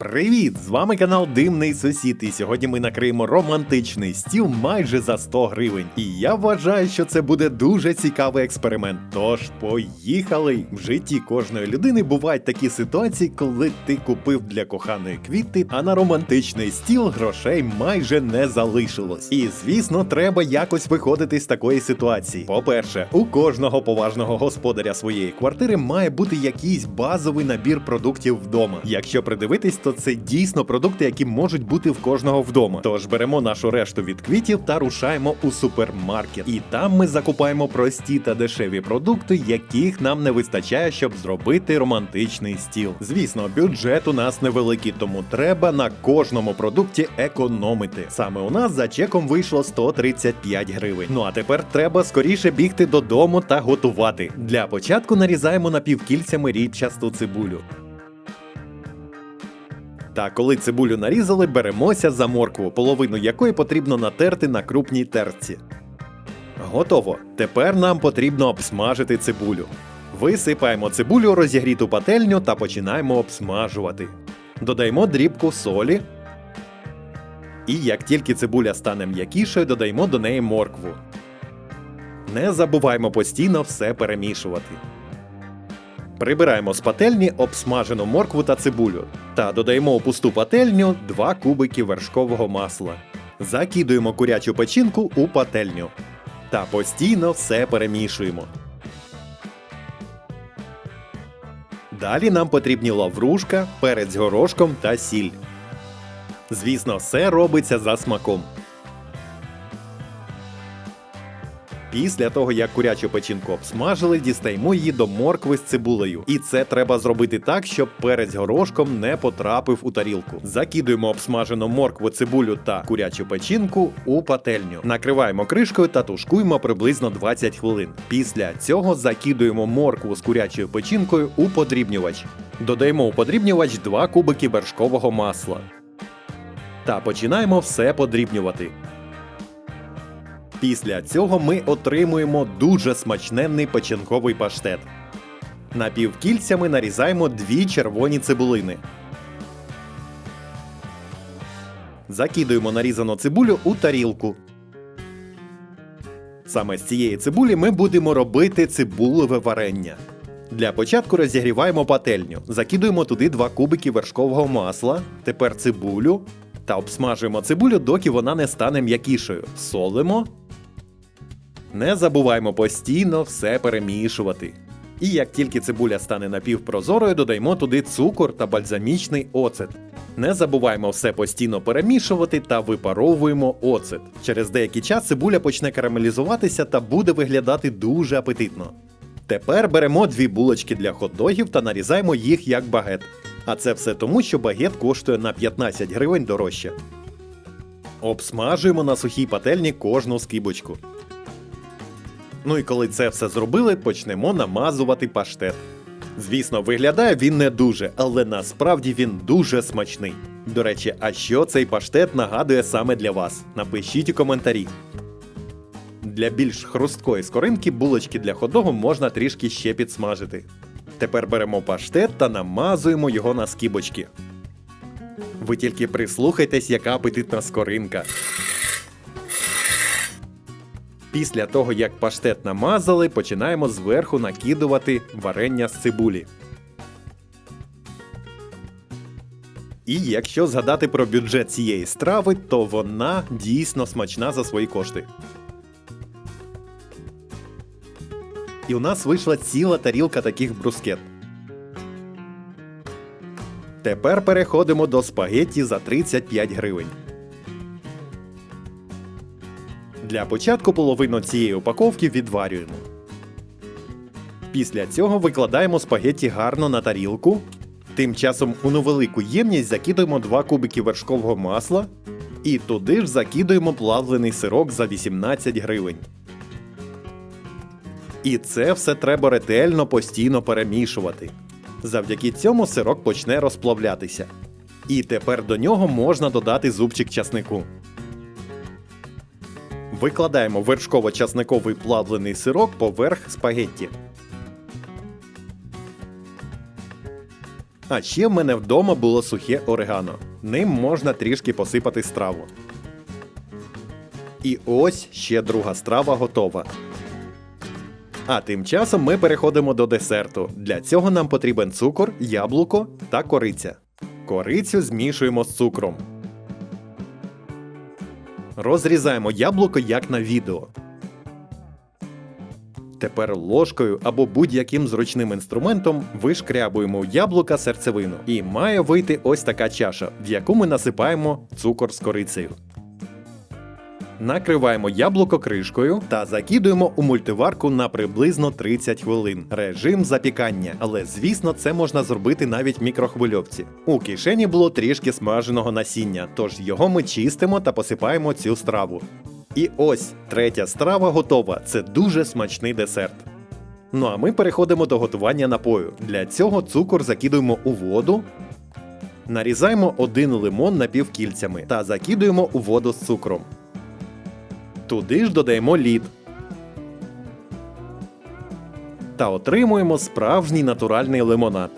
Привіт! З вами канал Димний Сусід, і сьогодні ми накриємо романтичний стіл майже за 100 гривень. І я вважаю, що це буде дуже цікавий експеримент. Тож поїхали! В житті кожної людини бувають такі ситуації, коли ти купив для коханої квіти, а на романтичний стіл грошей майже не залишилось. І звісно, треба якось виходити з такої ситуації. По-перше, у кожного поважного господаря своєї квартири має бути якийсь базовий набір продуктів вдома. Якщо придивитись, то це дійсно продукти, які можуть бути в кожного вдома. Тож беремо нашу решту від квітів та рушаємо у супермаркет. І там ми закупаємо прості та дешеві продукти, яких нам не вистачає, щоб зробити романтичний стіл. Звісно, бюджет у нас невеликий, тому треба на кожному продукті економити. Саме у нас за чеком вийшло 135 гривень. Ну а тепер треба скоріше бігти додому та готувати. Для початку нарізаємо напівкільцями рідчасту цибулю. Та коли цибулю нарізали, беремося за моркву, половину якої потрібно натерти на крупній терці. Готово. Тепер нам потрібно обсмажити цибулю. Висипаємо цибулю розігріту пательню та починаємо обсмажувати. Додаємо дрібку солі. І як тільки цибуля стане м'якішою, додаємо до неї моркву. Не забуваємо постійно все перемішувати. Прибираємо з пательні обсмажену моркву та цибулю та додаємо у пусту пательню 2 кубики вершкового масла. Закидуємо курячу печінку у пательню та постійно все перемішуємо. Далі нам потрібні лаврушка, перець горошком та сіль. Звісно, все робиться за смаком. Після того, як курячу печінку обсмажили, дістаємо її до моркви з цибулею. І це треба зробити так, щоб перець горошком не потрапив у тарілку. Закидуємо обсмажену моркву, цибулю та курячу печінку у пательню. Накриваємо кришкою та тушкуємо приблизно 20 хвилин. Після цього закидуємо моркву з курячою печінкою у подрібнювач. Додаємо у подрібнювач 2 кубики вершкового масла. Та починаємо все подрібнювати. Після цього ми отримуємо дуже смачненний печінковий паштет. Напівкільцями нарізаємо дві червоні цибулини. Закидуємо нарізану цибулю у тарілку. Саме з цієї цибулі ми будемо робити цибулеве варення. Для початку розігріваємо пательню. Закидуємо туди 2 кубики вершкового масла, тепер цибулю та обсмажуємо цибулю, доки вона не стане м'якішою. Солимо. Не забуваємо постійно все перемішувати. І як тільки цибуля стане напівпрозорою, додаємо туди цукор та бальзамічний оцет. Не забуваємо все постійно перемішувати та випаровуємо оцет. Через деякий час цибуля почне карамелізуватися та буде виглядати дуже апетитно. Тепер беремо дві булочки для хот-догів та нарізаємо їх як багет. А це все тому, що багет коштує на 15 гривень дорожче. Обсмажуємо на сухій пательні кожну скибочку. Ну і коли це все зробили, почнемо намазувати паштет. Звісно, виглядає він не дуже, але насправді він дуже смачний. До речі, а що цей паштет нагадує саме для вас? Напишіть у коментарі. Для більш хрусткої скоринки булочки для ходогу можна трішки ще підсмажити. Тепер беремо паштет та намазуємо його на скибочки. Ви тільки прислухайтесь, яка апетитна скоринка. Після того, як паштет намазали, починаємо зверху накидувати варення з цибулі. І якщо згадати про бюджет цієї страви, то вона дійсно смачна за свої кошти. І у нас вийшла ціла тарілка таких брускет. Тепер переходимо до спагетті за 35 гривень. Для початку половину цієї упаковки відварюємо. Після цього викладаємо спагетті гарно на тарілку. Тим часом у невелику ємність закидуємо 2 кубики вершкового масла і туди ж закидуємо плавлений сирок за 18 гривень. І це все треба ретельно постійно перемішувати. Завдяки цьому сирок почне розплавлятися. І тепер до нього можна додати зубчик часнику. Викладаємо вершково-часниковий плавлений сирок поверх спагетті. А ще в мене вдома було сухе орегано. Ним можна трішки посипати страву. І ось ще друга страва готова. А тим часом ми переходимо до десерту. Для цього нам потрібен цукор, яблуко та кориця. Корицю змішуємо з цукром. Розрізаємо яблуко як на відео. Тепер ложкою або будь-яким зручним інструментом вишкрябуємо яблука серцевину. І має вийти ось така чаша, в яку ми насипаємо цукор з корицею. Накриваємо яблуко кришкою та закидуємо у мультиварку на приблизно 30 хвилин. Режим запікання, але звісно, це можна зробити навіть в мікрохвильовці. У кишені було трішки смаженого насіння, тож його ми чистимо та посипаємо цю страву. І ось третя страва готова. Це дуже смачний десерт. Ну а ми переходимо до готування напою. Для цього цукор закидуємо у воду. Нарізаємо один лимон напівкільцями та закидуємо у воду з цукром. Туди ж додаємо лід. Та отримуємо справжній натуральний лимонад.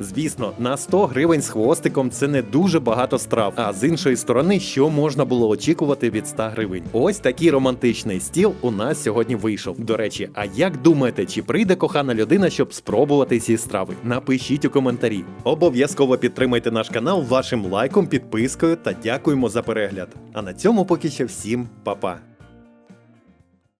Звісно, на 100 гривень з хвостиком це не дуже багато страв. А з іншої сторони, що можна було очікувати від 100 гривень? Ось такий романтичний стіл у нас сьогодні вийшов. До речі, а як думаєте, чи прийде кохана людина, щоб спробувати ці страви? Напишіть у коментарі. Обов'язково підтримайте наш канал вашим лайком, підпискою та дякуємо за перегляд. А на цьому поки що всім па-па.